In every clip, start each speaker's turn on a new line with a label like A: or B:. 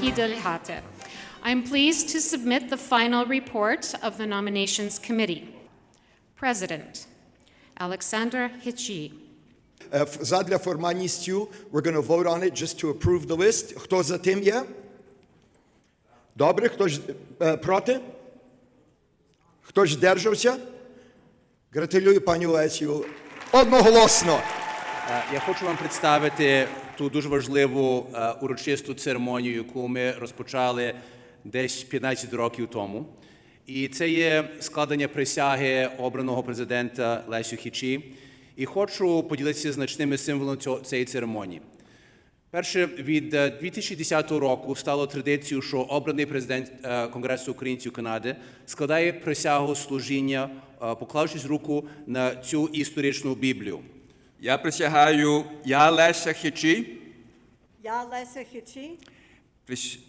A: Hidelhate. I'm pleased to submit the final report of the Nominations Committee. President Alexander Hitchie.
B: Е, Задля формальністю, we're going to vote on it just to approve the list. Хто за тим є? Добре, хто ж е, проти? Хто ж держався? Гратулюю пані Лесію. Одноголосно.
C: Е, Я хочу вам представити ту дуже важливу е, урочисту церемонію, яку ми розпочали десь 15 років тому. І це є складення присяги обраного президента Лесю Хічі. І хочу поділитися значними символами цієї церемонії. Перше, від е, 2010 року стало традицією, що обраний президент е, Конгресу українців Канади складає присягу служіння, е, поклавшись руку на цю історичну Біблію.
D: Я присягаю, я Леся Хичі,
E: Я Леся Хичі.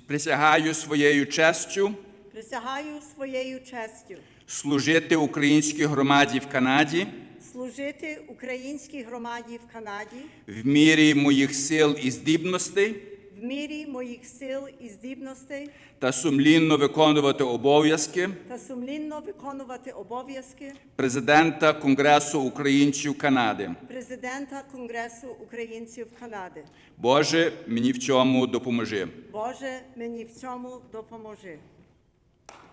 D: Присягаю своєю честю
E: присягаю своєю честю.
D: служити українській громаді в Канаді.
E: Служити українській громаді в Канаді.
D: В мірі моїх сил і здібностей
E: в мірі моїх сил і здібностей
D: та сумлінно виконувати обов'язки
E: та сумлінно виконувати обов'язки
D: президента Конгресу українців Канади.
E: президента Конгресу українців Канади.
D: Боже, мені в цьому допоможи.
E: Боже, мені в цьому допоможи.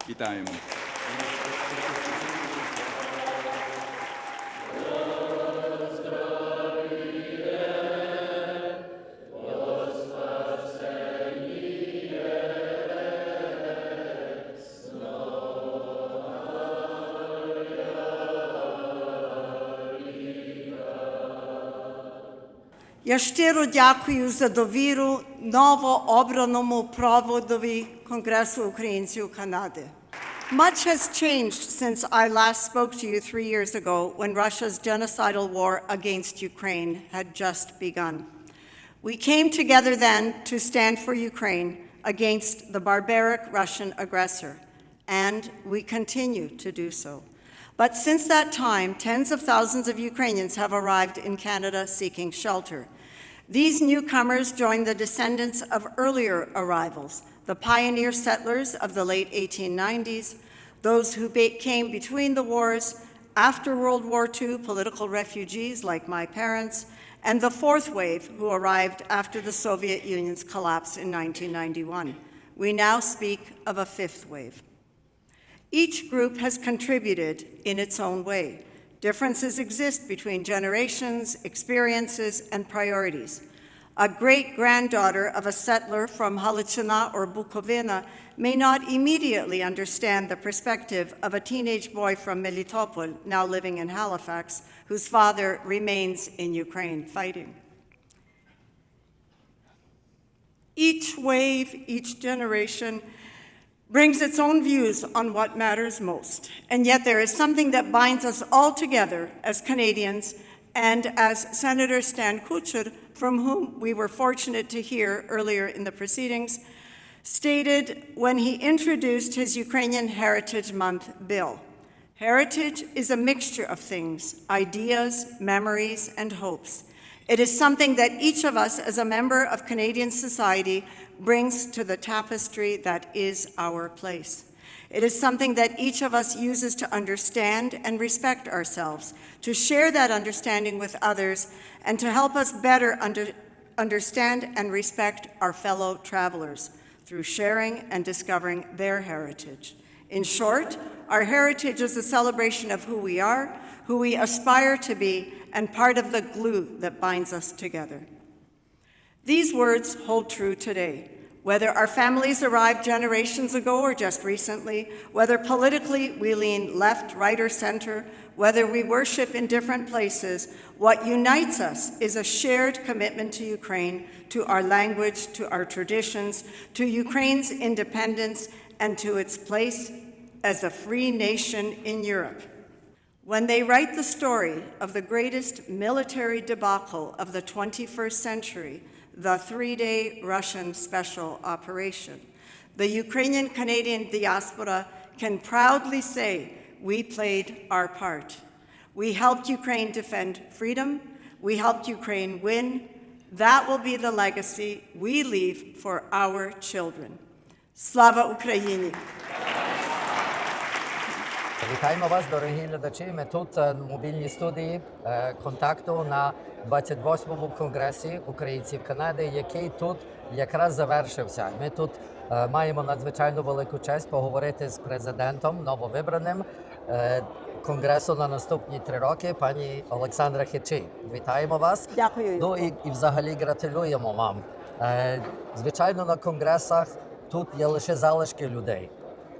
D: Вітаємо.
E: Я щиро дякую за довіру новообраному проводові Конгресу українців Канади. Much has changed since I last spoke to you three years ago when Russia's genocidal war against Ukraine had just begun. We came together then to stand for Ukraine against the barbaric Russian aggressor, and we continue to do so. But since that time, tens of thousands of Ukrainians have arrived in Canada seeking shelter. These newcomers joined the descendants of earlier arrivals, the pioneer settlers of the late 1890s, those who came between the wars, after World War II, political refugees like my parents, and the fourth wave who arrived after the Soviet Union's collapse in 1991. We now speak of a fifth wave. Each group has contributed in its own way. Differences exist between generations, experiences, and priorities. A great granddaughter of a settler from Halichina or Bukovina may not immediately understand the perspective of a teenage boy from Melitopol, now living in Halifax, whose father remains in Ukraine fighting. Each wave, each generation brings its own views on what matters most. And yet there is something that binds us all together as Canadians and as Senator Stan Kuchar, from whom we were fortunate to hear earlier in the proceedings, stated when he introduced his Ukrainian Heritage Month bill. Heritage is a mixture of things ideas, memories, and hopes. It is something that each of us, as a member of Canadian society, brings to the tapestry that is our place. It is something that each of us uses to understand and respect ourselves, to share that understanding with others, and to help us better under, understand and respect our fellow travelers through sharing and discovering their heritage. In short, our heritage is a celebration of who we are, who we aspire to be, and part of the glue that binds us together. These words hold true today. Whether our families arrived generations ago or just recently, whether politically we lean left, right, or center, whether we worship in different places, what unites us is a shared commitment to Ukraine, to our language, to our traditions, to Ukraine's independence, and to its place as a free nation in Europe. When they write the story of the greatest military debacle of the 21st century, the three day Russian special operation, the Ukrainian Canadian diaspora can proudly say, We played our part. We helped Ukraine defend freedom, we helped Ukraine win, That will be the legacy we leave for our children. Slava Ukraini!
F: Вітаємо вас, дорогі глядачі. Ми тут е, в мобільній студії е, контакту на 28-му конгресі українців Канади, який тут якраз завершився. Ми тут е, маємо надзвичайно велику честь поговорити з президентом нововибраним е, конгресу на наступні три роки, пані Олександра Хичі. Вітаємо вас.
E: Дякую.
F: Ну і, і взагалі гратулюємо вам. Е, звичайно, на конгресах тут є лише залишки людей.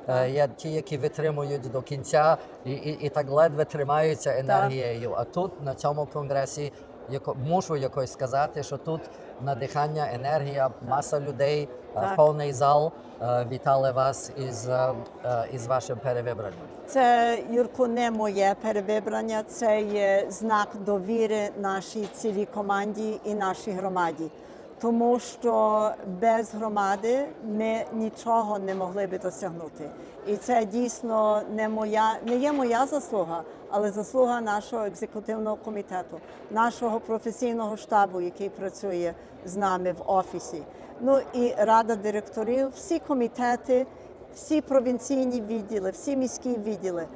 F: Е, Є ті, які витримують до кінця і, і, і так ледве тримаються енергією. А тут на цьому конгресі яко, мушу якось сказати, що тут надихання, енергія, маса людей, е,
E: Так.
F: повний зал. Е, Вітали вас із, е, е, із вашим перевибранням.
E: Це Юрку не моє перевибрання, це є знак довіри нашій цілій команді і нашій громаді. Тому що без громади ми нічого не могли би досягнути. І це дійсно не моя, не є моя заслуга, але заслуга нашого екзекутивного комітету, нашого професійного штабу, який працює з нами в офісі. Ну і рада директорів, всі комітети, всі провінційні відділи, всі міські відділи.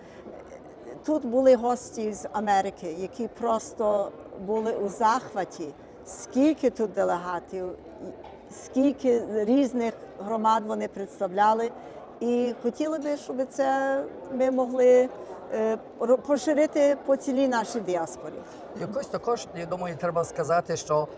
E: Тут були гості з Америки, які просто були у захваті. Скільки тут делегатів, скільки різних громад вони представляли, і хотіли би, щоб це ми могли е, поширити по цілій нашій діаспорі.
F: Якось також, я думаю, треба сказати, що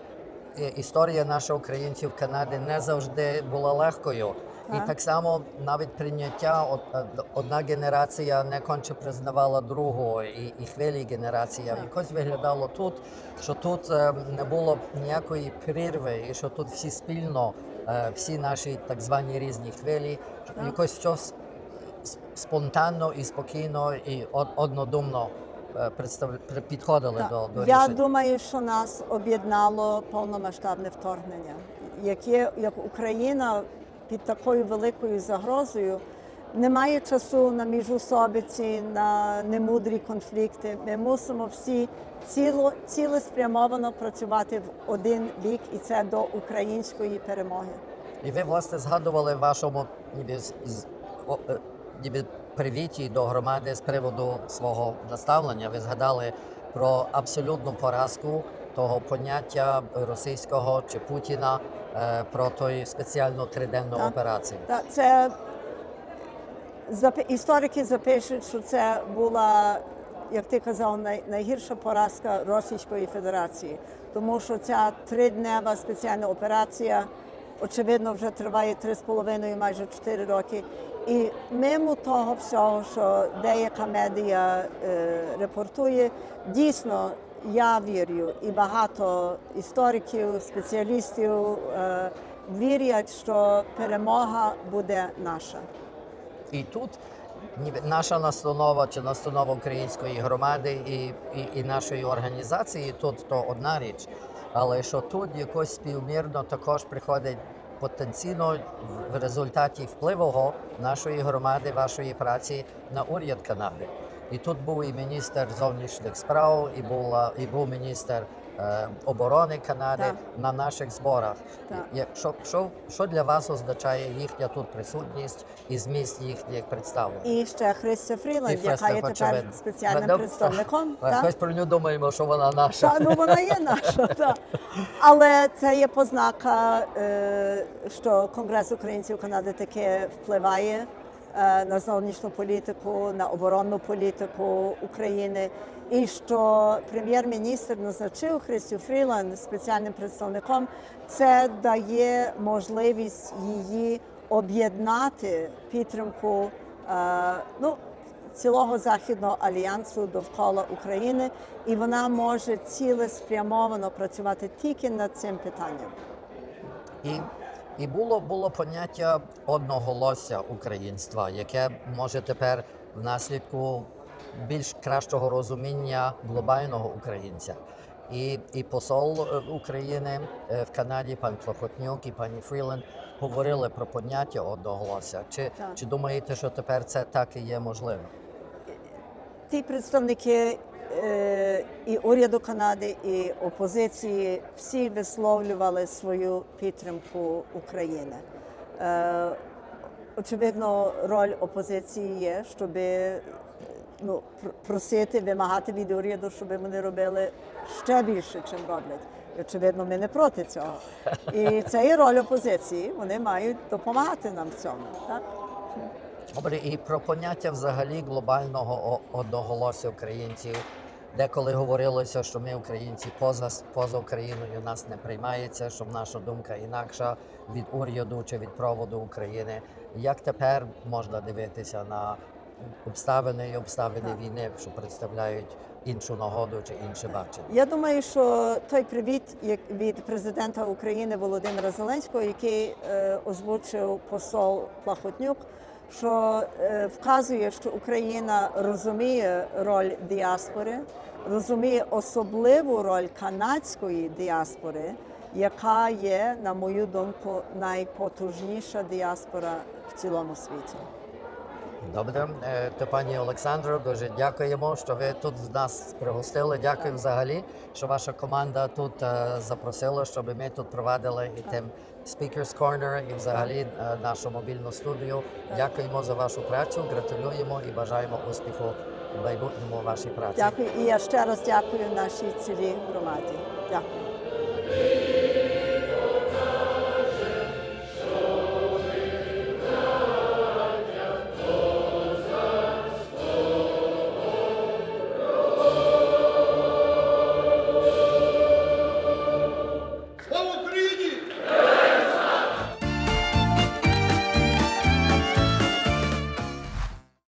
F: е, історія наших українців в Канаді не завжди була легкою. І так само навіть прийняття од- одна генерація не конче признавала другу, і, і хвилі генерація. Якось виглядало тут, що тут е, не було ніякої прірви, і що тут всі спільно, е, всі наші так звані різні хвилі, якось щось спонтанно і спокійно і однодумно е, підходили
E: Так.
F: до, до
E: Я думаю, що нас об'єднало повномасштабне вторгнення, яке як Україна під такою великою загрозою не має часу на міжусобиці, на немудрі конфлікти. Ми мусимо всі ціло, цілеспрямовано працювати в один бік, і це до української перемоги.
F: І ви власне згадували в вашому ніби е, ніби привіті до громади з приводу свого наставлення. Ви згадали про абсолютну поразку того поняття російського чи Путіна про той спеціальну триденну
E: Так.
F: операцію.
E: Та це історики запишуть, що це була, як ти казав, найгірша поразка Російської Федерації, тому що ця триднева спеціальна операція, очевидно, вже триває три з половиною, майже чотири роки. І мимо того всього, що деяка медіа е, репортує, дійсно я вірю, і багато істориків, спеціалістів е, вірять, що перемога буде наша.
F: І тут наша настанова чи настанова української громади і, і, і нашої організації тут то одна річ. Але що тут якось співмірно також приходить потенційно в- результаті впливу нашої громади, вашої праці на уряд Канади. І тут був і міністр зовнішніх справ, і була і був міністр оборони Канади
E: Так.
F: на наших зборах.
E: Так.
F: Що, що, що для вас означає їхня тут присутність і зміст їхніх представлень?
E: І ще Христя Фріланд, яка є тепер спеціальним
F: Ну,
E: представником.
F: так.
E: так?
F: Про нього думаємо, що вона наша.
E: Та, ну вона є наша, так. Але це є познака, е, що Конгрес українців Канади таки впливає е, на зовнішню політику, на оборонну політику України. І що прем'єр-міністр назначив Христю Фріланд спеціальним представником, це дає можливість її об'єднати підтримку. е, ну, цілого західного альянсу довкола України, і вона може цілеспрямовано працювати тільки над цим питанням.
F: І, і було, було поняття одноголосся українства, яке може тепер внаслідку більш кращого розуміння глобального українця. І, і посол е, України е, в Канаді, пан Клохотнюк і пані Фріленд говорили про поняття одноголосся. Чи,
E: Так.
F: чи думаєте, що тепер це так і є можливо?
E: Ті представники е, і уряду Канади, і опозиції всі висловлювали свою підтримку України. Е, Очевидно, роль опозиції є, щоб ну, пр- просити, вимагати від уряду, щоб вони робили ще більше, чим роблять. І, очевидно, ми не проти цього. І це є роль опозиції. Вони мають допомагати нам в цьому. Так?
F: Добре, і про поняття взагалі глобального одноголосся українців. Деколи говорилося, що ми, українці, поза, поза Україною нас не приймається, що наша думка інакша від уряду чи від проводу України. Як тепер можна дивитися на обставини і обставини війни, що представляють іншу нагоду чи інше бачення?
E: Я думаю, що той привіт від президента України Володимира Зеленського, який е, озвучив посол Плахотнюк, що е, вказує, що Україна розуміє роль діаспори, розуміє особливу роль канадської діаспори, яка є, на мою думку, найпотужніша діаспора в цілому світі.
F: Добре, Е, то пані Олександро, дуже дякуємо, що ви тут нас пригостили. Дякую взагалі, що ваша команда тут е, запросила, щоб ми тут провадили і тим Speakers Corner і взагалі е, нашу мобільну студію. Дякуємо за вашу працю, гратулюємо і бажаємо успіху в майбутньому вашій праці.
E: Дякую. І я ще раз дякую нашій цілій громаді. Дякую.